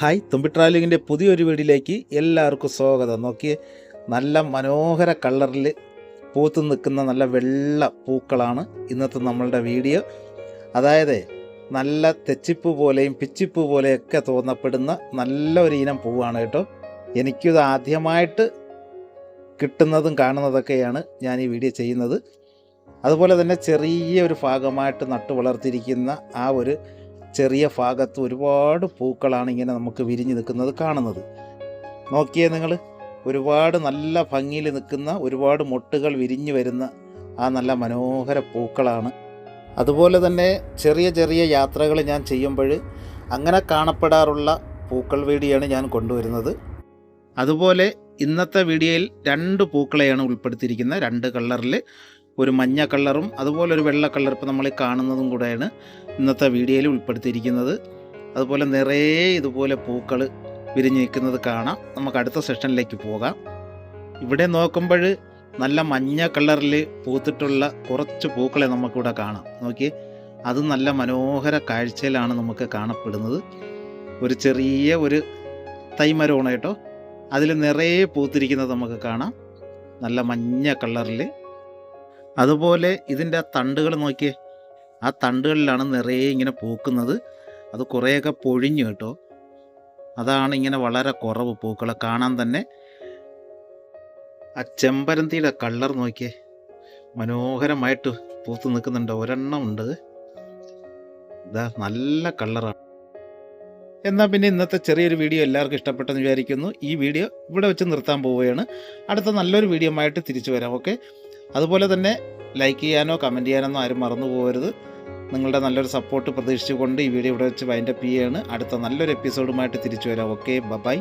Hi തുമ്പി ട്രാവലിങ്ങിന്റെ പുതിയൊരു വീടിലേക്ക് എല്ലാവർക്കും സ്വാഗതം. നോക്കിയേ നല്ല മനോഹര കളറിൽ പൂത്ത് നിൽക്കുന്ന നല്ല വെള്ള പൂക്കളാണ് ഇന്നത്തെ നമ്മളുടെ വീഡിയോ. അതായത് നല്ല തെച്ചിപ്പ് പോലെയും പിച്ചിപ്പ് പോലെയൊക്കെ തോന്നപ്പെടുന്ന നല്ല ഒരു ഇനം പൂവാണ് കേട്ടോ. എനിക്കിത് ആദ്യമായിട്ട് കിട്ടുന്നതും കാണുന്നതൊക്കെയാണ് ഞാൻ ഈ വീഡിയോ ചെയ്യുന്നത്. അതുപോലെ തന്നെ ചെറിയ ഒരു ഭാഗമായിട്ട് നട്ടു വളർത്തിയിരിക്കുന്ന ആ ഒരു ചെറിയ ഭാഗത്ത് ഒരുപാട് പൂക്കളാണ് ഇങ്ങനെ നമുക്ക് വിരിഞ്ഞ് നിൽക്കുന്നത് കാണുന്നത്. നോക്കിയേ നിങ്ങൾ ഒരുപാട് നല്ല ഭംഗിയിൽ നിൽക്കുന്ന ഒരുപാട് മൊട്ടുകൾ വിരിഞ്ഞു വരുന്ന ആ നല്ല മനോഹര പൂക്കളാണ്. അതുപോലെ തന്നെ ചെറിയ ചെറിയ യാത്രകൾ ഞാൻ ചെയ്യുമ്പോൾ അങ്ങനെ കാണപ്പെടാറുള്ള പൂക്കൾ വീടിയാണ് ഞാൻ കൊണ്ടുവരുന്നത്. അതുപോലെ ഇന്നത്തെ വീഡിയോയിൽ രണ്ട് പൂക്കളെയാണ് ഉൾപ്പെടുത്തിയിരിക്കുന്നത്. രണ്ട് കളറിൽ ഒരു മഞ്ഞ കളറും അതുപോലെ ഒരു വെള്ള കളർ ഇപ്പോൾ നമ്മൾ കാണുന്നതും കൂടെയാണ് ഇന്നത്തെ വീഡിയോയിൽ ഉൾപ്പെടുത്തിയിരിക്കുന്നത്. അതുപോലെ നിറയെ ഇതുപോലെ പൂക്കൾ വിരിഞ്ഞ് നിൽക്കുന്നത് കാണാം. നമുക്ക് അടുത്ത സെഷനിലേക്ക് പോകാം. ഇവിടെ നോക്കുമ്പോൾ നല്ല മഞ്ഞ കളറിൽ പൂത്തിട്ടുള്ള കുറച്ച് പൂക്കളെ നമുക്കിവിടെ കാണാം. നോക്കി അത് നല്ല മനോഹര കാഴ്ചയിലാണ് നമുക്ക് കാണപ്പെടുന്നത്. ഒരു ചെറിയ ഒരു തൈമരമാണ് കേട്ടോ. അതിൽ നിറയെ പൂത്തിരിക്കുന്നത് നമുക്ക് കാണാം. നല്ല മഞ്ഞ കളറിൽ അതുപോലെ ഇതിന്റെ ആ തണ്ടുകൾ നോക്കിയേ. ആ തണ്ടുകളിലാണ് നിറയെ ഇങ്ങനെ പൂക്കുന്നത്. അത് കുറേയൊക്കെ പൊഴിഞ്ഞു കേട്ടോ. അതാണ് ഇങ്ങനെ വളരെ കുറവ് പൂക്കളെ കാണാൻ തന്നെ ആ ചെമ്പരന്തിയുടെ കളർ നോക്കിയേ. മനോഹരമായിട്ട് പൂത്ത് നിൽക്കുന്നുണ്ട്. ഒരെണ്ണം ഉണ്ട്. ഇതാ നല്ല കളറാണ്. എന്നാൽ പിന്നെ ഇന്നത്തെ ചെറിയൊരു വീഡിയോ എല്ലാവർക്കും ഇഷ്ടപ്പെട്ടെന്ന് വിചാരിക്കുന്നു. ഈ വീഡിയോ ഇവിടെ വെച്ച് നിർത്താൻ പോവുകയാണ്. അടുത്ത നല്ലൊരു വീഡിയോ ആയിട്ട് തിരിച്ചു വരാം. ഓക്കെ? അതുപോലെ തന്നെ ലൈക്ക് ചെയ്യാനോ കമന്റ് ചെയ്യാനോ ആരും മറന്നു പോകരുത്. നിങ്ങളുടെ നല്ലൊരു സപ്പോർട്ട് പ്രതീക്ഷിച്ചുകൊണ്ട് ഈ വീഡിയോ ഇവിടെ വെച്ച് വൈൻഡപ്പ് ചെയ്യുകയാണ് അടുത്ത നല്ലൊരു എപ്പിസോഡുമായിട്ട് തിരിച്ചു വരാം. Okay bye